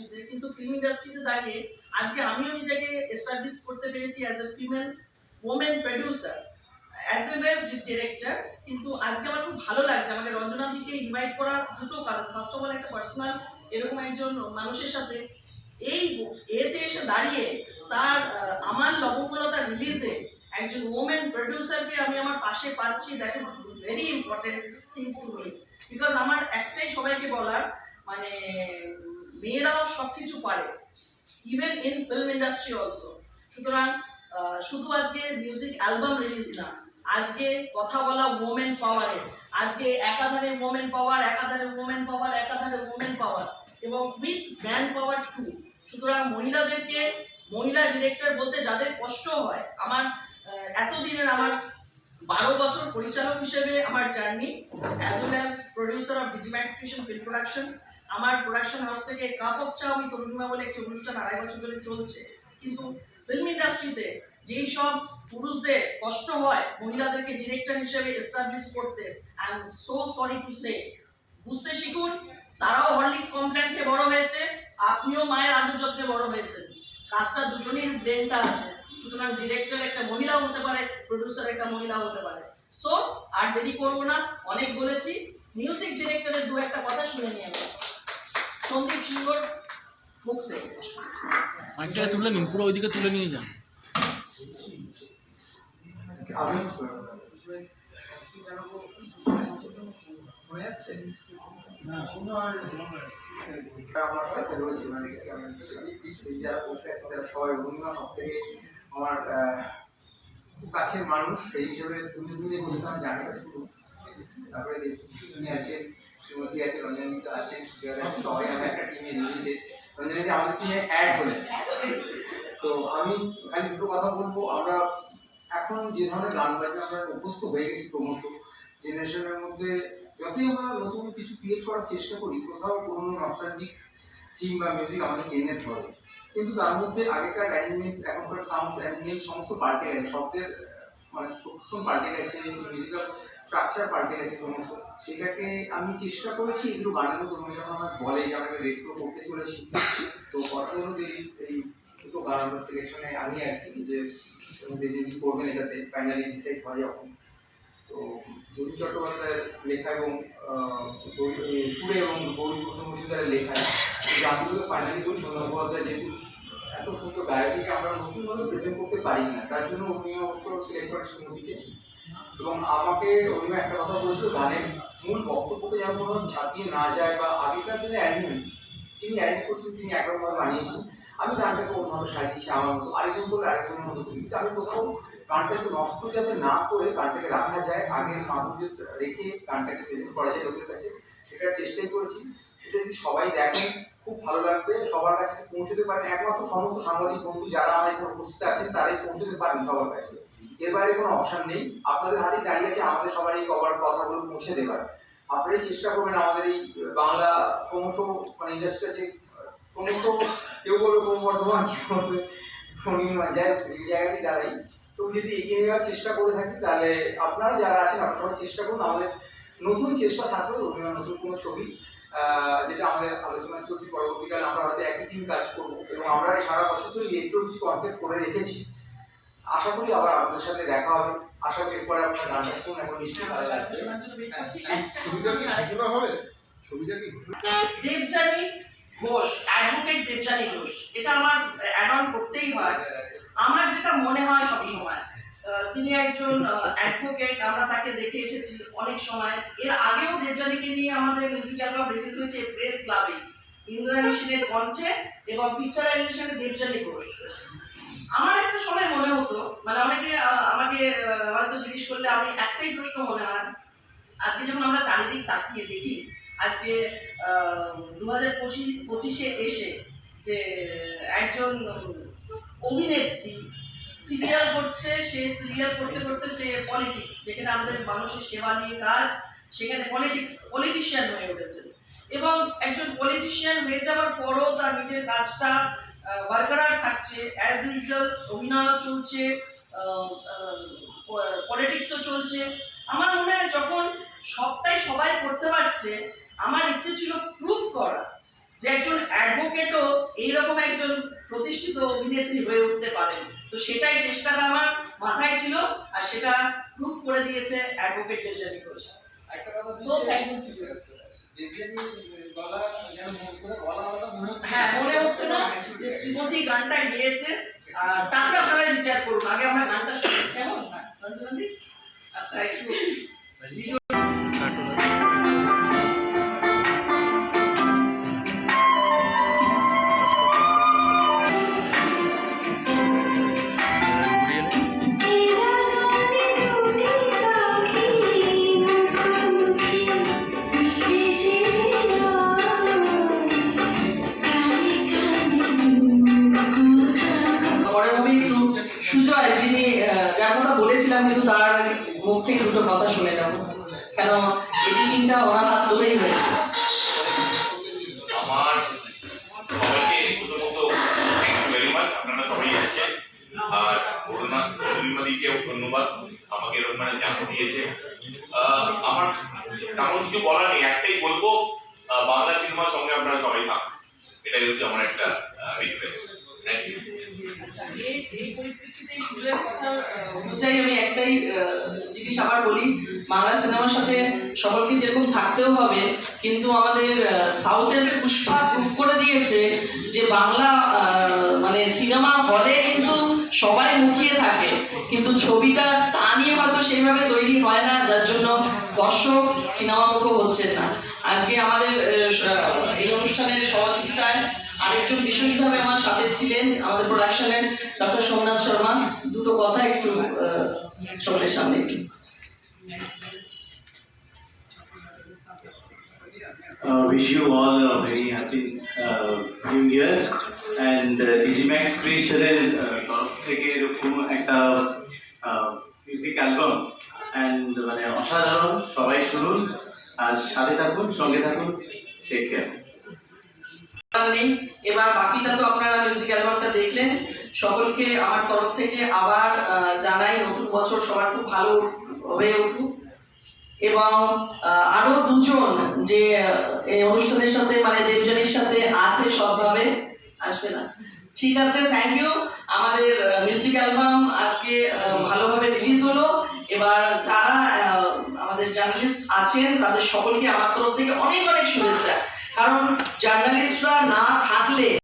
ইন্ডাস্ট্রিতে কিন্তু ফিল্ম ইন্ডাস্ট্রিতে দাঁড়িয়ে আজকে আমিও নিজেকে এস্টাবলিশ করতে পেরেছি as a female women producer as a best director কিন্তু আজকে আমার খুব ভালো লাগছে। আমাকে রঞ্জনাদিকে ইনভাইট করার দুটো কারণ। ফার্স্ট অফ অল একটা পার্সোনাল এরকম একজন মানুষের সাথে এই এতে এসে দাঁড়িয়ে তার আমার লবঙ্গলতা রিলিজে একজন ওমেন প্রডিউসারকে আমি আমার পাশে পাচ্ছি। That is very important things to me because আমার একটাই সবাইকে বলার মানে মেয়েরাও সব কিছু পারে even in film industry also সুতরাং শুধু আজকে মিউজিক অ্যালবাম রিলিজ না, আজকে কথা বলা ওমেন পাওয়ারে আজকে একাধারে ওমেন পাওয়ার একাধারে ওমেন পাওয়ার একাধারে ওমেন পাওয়ার এবং উইথ ম্যান পাওয়ার টু সুতরাং মহিলাদেরকে, মহিলা ডিরেক্টর বলতে যাদের কষ্ট হয়, আমার এতদিনের আমার বারো বছর পরিচালক হিসেবে আমার journey as well as producer of Digimax film production আমার প্রোডাকশন হাউস থেকে কাপ অফ চা আমি তরুণিমা বলে একটি অনুষ্ঠান আড়াই বছর ধরে চলছে। কিন্তু ফিল্ম ইন্ডাস্ট্রিতে যেই সব পুরুষদের কষ্ট হয়, মহিলাদেরকে ডিরেক্টর হিসেবে এস্টাবলিশ করতে I am so sorry to say বুঝতে শিখুন, তারাও হরলিক্স কমপ্লেন্টকে বড় হয়েছে, আপনিও মায়ের যত্নে বড় হয়েছেন। কাজটা দুজনের ব্রেনটা আছে, সুতরাং ডিরেক্টর একটা মহিলাও হতে পারে প্রডিউসার একটা মহিলাও হতে পারে। সো আর দেরি করব না, অনেক বলেছি। মিউজিক ডিরেক্টরের দু একটা কথা শুনে নিয়ে আমি। সন্দীপ সিংহর মুখ থেকে মাইকটা তুলে নিন পুরো ওইদিকে তুলে নিয়ে যান। আমি আমার সাথে রয়েছে মানে যারা বসে আছে তারা সবাই অন্য সব থেকে আমার খুব কাছের মানুষ সেই হিসেবে তুমি তুমি বলতে আমি জানি না তারপরে দেখি তুমি আছে শ্রীমতী আছে? রঞ্জনিতা আছে সবাই আমরা একটা টিমে নিয়েছি। রঞ্জনিতা আমাদের টিমে অ্যাড হলেন তো আমি খালি দুটো কথা বলব। আমরা এখন যে ধরনের গান বাজনা আমরা অভ্যস্ত হয়ে গেছি ক্রমশ। জেনারেশনের মধ্যে যতই আমরা নতুন কিছু ক্রিয়েট করার চেষ্টা করি, কোথাও কোনো নস্টালজিক থিম বা মিউজিক আমাদের টেনে ধরে। কিন্তু তার মধ্যে আগেকার অ্যানিমেন্টস এখনকার সাউন্ড অ্যানিমেন্ট সমস্ত পাল্টে গেছে। শব্দের মানে প্রক্ষণ পাল্টে গেছে। মিউজিক্যাল স্ট্রাকচার পাল্টে গেছে ক্রমশ। সেটাকে আমি চেষ্টা করেছি এগুলো মধ্যে তুমি যখন আমাকে বলে যে আমরা রেট্রো করতে চলেছি, তো কথা অনুযায়ী এই দুটো গান আমরা সিলেকশনে আমি আর কি যে যে যিনি করবেন এটাতে ফাইনালি ডিসাইড হয় যখন। তো যদু চট্টোপাধ্যায়ের লেখা এবং গৌরী- সুরে এবং গৌরী প্রসন্ন মজুমদারের লেখা গানগুলো ফাইনালি করি সন্ধ্যা মুখোপাধ্যায় যেহেতু এত সুন্দর গায়কীকে আমরা নতুনভাবে প্রেজেন্ট করতে পারি না, তার জন্য উনি অবশ্য সিলেক্ট করেন সুমতিকে এবং আমাকে উনি একটা কথা বলেছিল গানের মূল বক্তব্যকে যেন কোনো ঝাঁপিয়ে না যায় বা আগেকার দিনে অ্যানিমেন্ট তিনি অ্যারেঞ্জ করছেন, তিনি একরকমভাবে বানিয়েছেন। আমি গানটাকে অন্যভাবে সাজিয়েছি, আমার মতো আরেকজন করলে আরেকজনের মতো করি। কিন্তু আমি কোথাও গানটাকে নষ্ট যাতে না করে গানটাকে রাখা যায়, আগের মাধুর্য রেখে গানটাকে প্রেজেন্ট করা যায় লোকের কাছে, সেটার চেষ্টাই করেছি। সেটা যদি সবাই দেখেন, খুব ভালো লাগবে। সবার কাছে পৌঁছতে পারেন। একমাত্র সমস্ত সাংবাদিক বন্ধু যারা আমার এখানে উপস্থিত আছেন, তারাই পৌঁছতে পারেন সবার কাছে। এর বাইরে কোনো অপশন নেই। আপনাদের হাতে দাঁড়িয়ে আছে আমাদের সবারই কভার কথাগুলো পৌঁছে দেবার। আপনারাই চেষ্টা করবেন আমাদের এই বাংলা ক্রমশ মানে ইন্ডাস্ট্রিটা যে ক্রমশ কেউ বলবে ক্রমীয়মান। যাই হোক, যে দাঁড়াই। তো যদি এগিয়ে নেওয়ার চেষ্টা করে থাকি তাহলে আপনারা যারা আছেন আপনারা সবাই চেষ্টা করুন। আমাদের নতুন চেষ্টা অভিনয় নতুন কোনো ছবি যেটা আমাদের আলোচনা চলছে পরবর্তীকালে আমরা হয়তো একই টিম কাজ করব। এবং আমরা সারা বছর ধরে ইলেকট্রো কিছু কনসেপ্ট করে রেখেছি। আশা করি আবার আপনাদের সাথে দেখা হবে। আশা করি এরপরে আপনার গানটা শুনুন এখন নিশ্চয়ই ভালো লাগবে। এই একটা ছবিটা কি? ঘোষণা হবে? ছবিটা কি? ঘোষণা দেবযানী ঘোষ অ্যাডভোকেট দেবযানী ঘোষ। এটা আমার অ্যাড করতেই হয়। আমার যেটা মনে হয় সব সময় তিনি একজন অ্যাডভোকেট আমরা তাকে দেখে এসেছি অনেক সময়। এর আগেও দেবযানীকে নিয়ে আমাদের মিউজিক অ্যালবাম রিলিজ হয়েছে প্রেস ক্লাবে ইন্দ্রাণী সেনের কণ্ঠে এবং পিকচারাইজেশনে দেবযানী ঘোষ। আমার একটা সময় মনে হতো মানে অনেকে আমাকে হয়তো জিজ্ঞেস করলে আমি একটাই প্রশ্ন মনে হয়। আজকে যখন আমরা চারিদিক তাকিয়ে দেখি, আজকে দু হাজার পঁচিশ এসে যে একজন অভিনেত্রী সিরিয়াল করছে, সে সিরিয়াল করতে করতে সে পলিটিক্স যেখানে আমাদের মানুষের সেবা নিয়ে কাজ, সেখানে পলিটিক্স পলিটিশিয়ান হয়ে উঠেছে। এবং একজন পলিটিশিয়ান হয়ে যাওয়ার পরও তার নিজের কাজটা বারকরার থাকছে। অ্যাজ ইউজুয়াল অভিনয়ও চলছে পলিটিক্সও চলছে। আমার মনে হয় যখন সবটাই সবাই করতে পারছে আমার ইচ্ছে ছিল প্রুফ করা যে একজন অ্যাডভোকেটও এইরকম একজন প্রতিষ্ঠিত অভিনেত্রী হয়ে উঠতে পারেন তো সেটাই চেষ্টাটা আমার মাথায় ছিল আর সেটা প্রুফ করে দিয়েছে অ্যাডভোকেট দেবজানি ঘোষ একটা কথা হ্যাঁ মনে হচ্ছে না যে শ্রীমতী গানটা গেয়েছে। আর তারপরে আপনারা বিচার করুন। আগে আমরা গানটা শুনি। কেমন? রঞ্জনাদি আচ্ছা একটু যিনি যার কথা বলেছিলাম কিন্তু তার মুখ থেকে দুটো কথা শুনে নেব। কেন এডিটিংটা ওনার হাত ধরেই হয়েছে? আমার আর অরুণা ধন্যবাদ। আমাকে এরকম চান্স দিয়েছে। আমার তেমন কিছু বলার নেই। একটাই বলব বাংলা সিনেমার সঙ্গে আপনারা সবাই থাকুন। এটাই হচ্ছে আমার একটা রিকোয়েস্ট জিনিস আবার বলি, বাংলা সিনেমার সাথে সকলকে যেরকম থাকতেও হবে, কিন্তু আমাদের সাউথের পুষ্পা প্রুফ করে দিয়েছে যে বাংলা মানে সিনেমা হলে কিন্তু সবাই মুখিয়ে থাকে, কিন্তু ছবিটা টানিয়ে হয়তো সেইভাবে তৈরি হয় না, যার জন্য দর্শক সিনেমা মুখ হচ্ছে না। আজকে আমাদের এই অনুষ্ঠানের সহযোগিতায় আরেকজন বিশেষভাবে আমার সাথে ছিলেন আমাদের প্রোডাকশনের ডক্টর সোমনাথ শর্মা। দুটো কথা একটু সকলের সামনে একটু। Uh, wish you all a very happy uh, new year. And uh, Digimax Creation এর uh, থেকে এরকম একটা মিউজিক অ্যালবাম অ্যান্ড মানে অসাধারণ। সবাই শুনুন। আর সাথে থাকুন সঙ্গে থাকুন। টেক কেয়ার নেই। এবার বাকিটা তো আপনারা মিউজিক অ্যালবামটা দেখলেন। সকলকে আমার তরফ থেকে আবার জানাই নতুন বছর সবার খুব ভালো হয়ে উঠুক। এবং আরও দুজন যে অনুষ্ঠানের সাথে মানে দেবজনের সাথে আছে সবভাবে আসবে না। ঠিক আছে থ্যাংক ইউ আমাদের মিউজিক অ্যালবাম আজকে ভালোভাবে রিলিজ হলো। এবার যারা আমাদের জার্নালিস্ট আছেন, তাদের সকলকে আমার তরফ থেকে অনেক অনেক শুভেচ্ছা। কারণ জার্নালিস্টরা না থাকলে